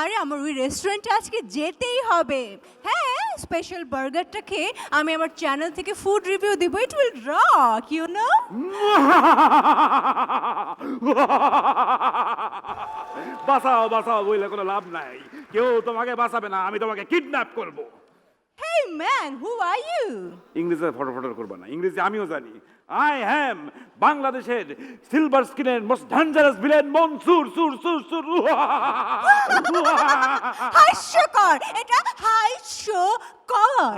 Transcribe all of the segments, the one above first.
আরে আমার ওই রেস্টুরেন্টে আজকে যেতেই হবে। হ্যাঁ স্পেশাল বার্গারটা খেয়ে আমি আমার চ্যানেল থেকে ফুড রিভিউ দিব it will rock you know বাঁচাও বাঁচাও বইলে কোনো লাভ নাই। কেউ তোমাকে বাঁচাবে না আমি তোমাকে কিডন্যাপ করব। Hey man who are you ইংরেজিতে ফটো ফটো করব না ইংরেজি আমিও জানি। আই হ্যাম বাংলাদেশের সিলভার স্ক্রিনের মোস্ট ডেঞ্জারাস ভিলেন মনসুর সুর সুর সুর হাস্যকর এটা হাস্যকর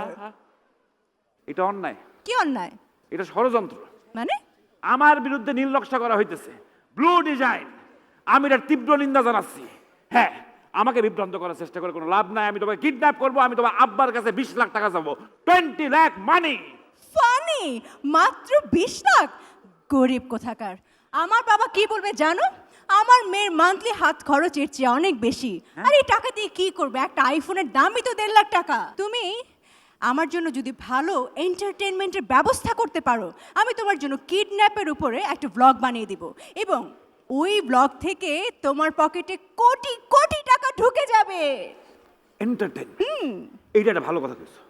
এটা অন্যায়। কি অন্যায়? এটা ষড়যন্ত্র। মানে? আমার বিরুদ্ধে নীল নকশা করা হইতেছে। ব্লু ডিজাইন আমি এটার তীব্র নিন্দা জানাচ্ছি। হ্যাঁ আমাকে বিভ্রান্ত করার চেষ্টা করে কোনো লাভ নাই। আমি তোমাকে কিডন্যাপ করব আমি তোমার আব্বার কাছে বিশ লাখ টাকা যাব টোয়েন্টি লাখ মানি ফানি মাত্র বিশ লাখ। গরিব কোথাকার। আমার বাবা কি বলবে জানো? আমার মেয়ের মান্থলি হাত খরচের চেয়ে অনেক বেশি। আর এই টাকা দিয়ে কি করবে? একটা আইফোনের দামই তো দেড় লাখ টাকা। তুমি আমার জন্য যদি ভালো এন্টারটেনমেন্টের ব্যবস্থা করতে পারো আমি তোমার জন্য কিডন্যাপের উপরে একটা ব্লগ বানিয়ে দিব। এবং ওই ব্লগ থেকে তোমার পকেটে কোটি কোটি টাকা ঢুকে যাবে। এন্টারটেন এইটা একটা ভালো কথা কইছো।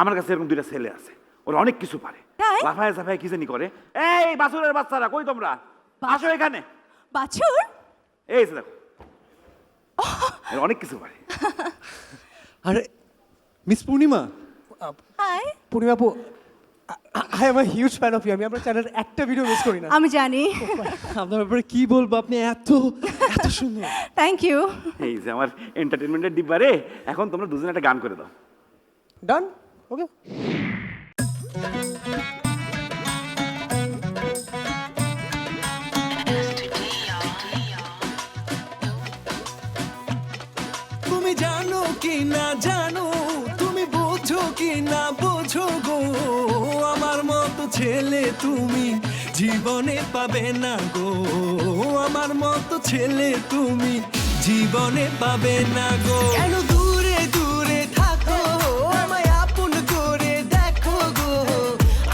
আমার কাছে এরকম দুইটা ছেলে আছে। ওরা অনেক কিছু পারে। তাই? লাফায় সাফায় কি জানি করে। এই বাসুরের বাচ্চারা কই তোমরা? আসো এখানে। বাছুর? এই যে দেখো। এরা অনেক কিছু পারে। আরে মিস পূর্ণিমা। হাই। পূর্ণিমা আপু I am a huge fan of you. আমি আপনার চ্যানেলের একটা ভিডিও মিস করি না। আমি জানি। আপনার ব্যাপারে কি বলব? আপনি এত এত সুন্দর। থ্যাংক ইউ এই যে আমার এন্টারটেনমেন্টের ডিব্বারে এখন তোমরা দুজনে একটা গান করে দাও। ডান ওকে ছেলে তুমি, জীবনে পাবে না গো। আমার মতো ছেলে তুমি, জীবনে পাবে না গো। কেন থাকো, আমায় আপন দেখো গো।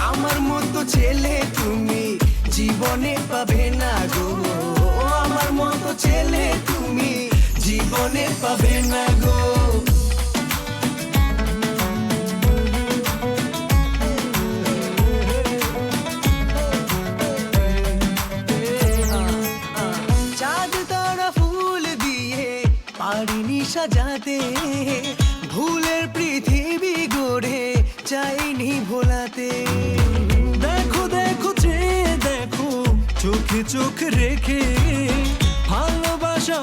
আমার মতো ছেলে তুমি, জীবনে পাবে না গো। আমার মতো ছেলে তুমি, জীবনে পাবে না গো। পারিনি সাজাতে ভুলের পৃথিবী গড়ে চাইনি ভোলাতে। দেখো দেখো যে দেখো, চোখে চোখ রেখে ভালোবাসা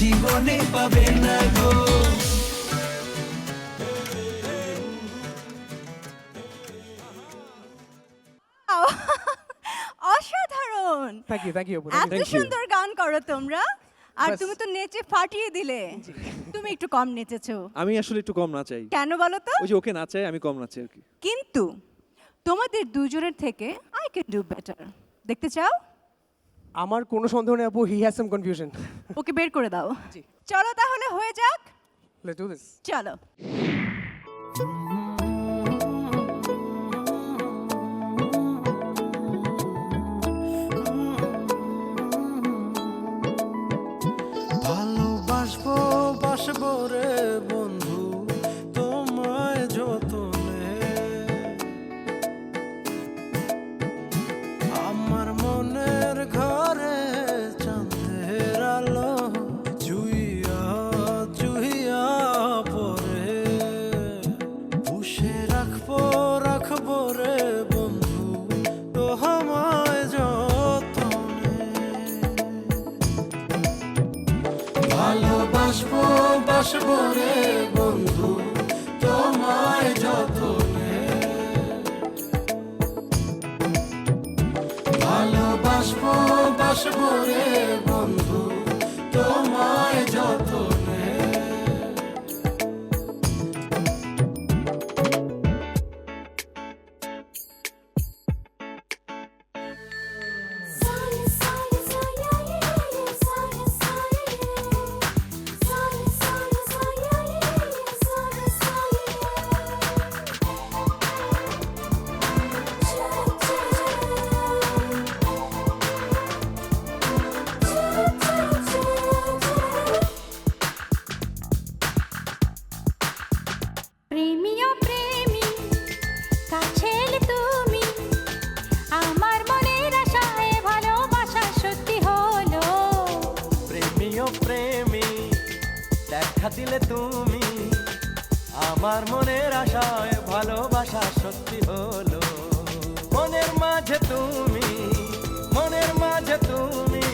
জীবনে পাবে না গো। অসাধারণ। থ্যাংক ইউ থ্যাংক ইউ এত সুন্দর গান করো তোমরা। আর তুমি তো নেচে ফাটিয়ে দিলে। তুমি একটু কম নেচেছো। আমি আসলে একটু কম নাচাই। কেন বলো তো? ওই যে ওকে নাচাই আমি কম নাচাই আর কি। কিন্তু তোমাদের দুজনের থেকে আই ক্যান ডু বেটার দেখতে চাও? আমার কোনো সন্দেহ নেই আপু হি হ্যাজ সাম কনফিউশন ওকে বের করে দাও। জি। চলো তাহলে হয়ে যাক। লেটস ডু দিস চলো। বাসবো রে বন্ধু তোমায় যতনে। ভালোবাসবো বাসবো রে দেখা দিলে তুমি আমার মনের আশায় ভালোবাসা সত্যি হলো। মনের মাঝে তুমি, মনের মাঝে তুমি,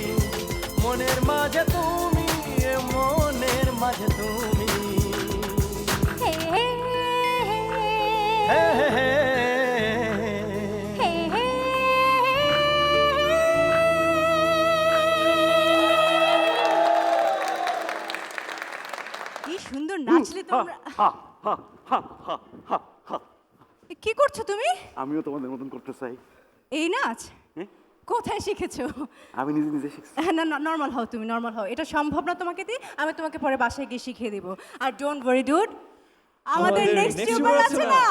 মনের মাঝে তুমি তোমরা। কি করছ তুমি? আমিও তোমাদের মতন করতে চাই। এই নাচ? হ্যাঁ? কোথায় শিখেছো? আমি নিজে নিজে শিখছি। না নর্মাল হও তুমি নর্মাল হও। এটা সম্ভব না তোমাকে দিয়ে আমি তোমাকে পরে বাসায় গিয়ে শিখিয়ে দেবো। আর ডোন্ট ওয়ারি ডুড আমাদের নেক্সট next টিউবার আছে না?